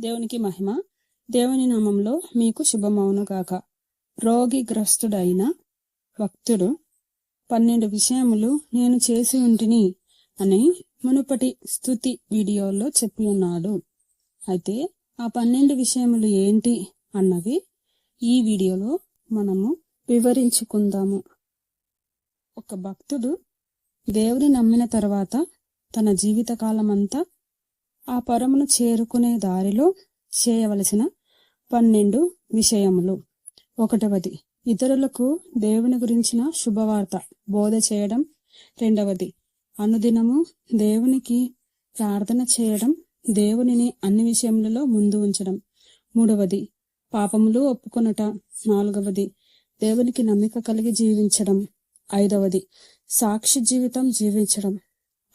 దేవునికి మహిమ. దేవుని నామంలో మీకు శుభమవును గాక. రోగిగ్రస్తుడైన భక్తుడు పన్నెండు విషయములు నేను చేసి ఉంటిని అని మునుపటి స్థుతి వీడియోలో చెప్పి ఉన్నాడు. అయితే ఆ పన్నెండు విషయములు ఏంటి అన్నవి ఈ వీడియోలో మనము వివరించుకుందాము. ఒక భక్తుడు దేవుని నమ్మిన తర్వాత తన జీవితకాలమంతా ఆ పరమును చేరుకునే దారిలో చేయవలసిన పన్నెండు విషయములు. ఒకటవది ఇతరులకు దేవుని గురించిన శుభవార్త బోధ చేయడం. రెండవది అనుదినము దేవునికి ప్రార్థన చేయడం దేవునిని అన్ని విషయములలో ముందు ఉంచడం. మూడవది పాపములు ఒప్పుకొనట. నాలుగవది దేవునికి నమ్మిక కలిగి జీవించడం. ఐదవది సాక్షి జీవితం జీవించడం.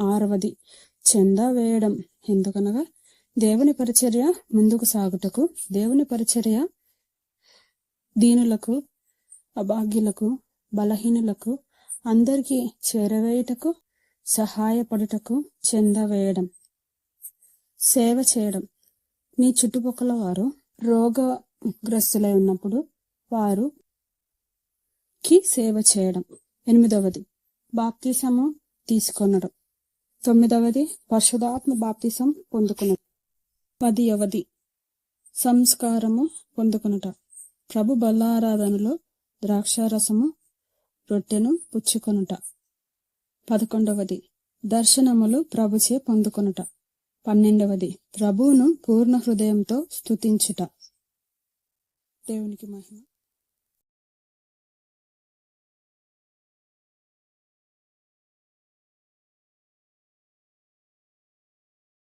ఆరవది చందా వేయడం. ఎందుకనగా దేవుని పరిచర్య ముందుకు సాగుటకు దేవుని పరిచర్య దీనులకు అభాగ్యులకు బలహీనులకు అందరికీ చేరవేయుటకు సహాయపడుటకు చందా వేయడం. సేవ చేయడం. నీ చుట్టుపక్కల వారు రోగగ్రస్తులై ఉన్నప్పుడు వారు కి సేవ చేయడం. ఎనిమిదవది. బాప్తీసము తీసుకొనడం తొమ్మిదవది పరిశుధాత్మ బాప్తిసం పొందుకునట. పది సంస్కారము పొందుకునుట. ప్రభు బల్లారాధనలో ద్రాక్షారసము రొట్టెను పుచ్చుకొనుట. పదకొండవది దర్శనములు ప్రభుచే పొందుకొనుట. పన్నెండవది ప్రభువును పూర్ణ హృదయంతో స్తుతించుట. దేవునికి మహిమ.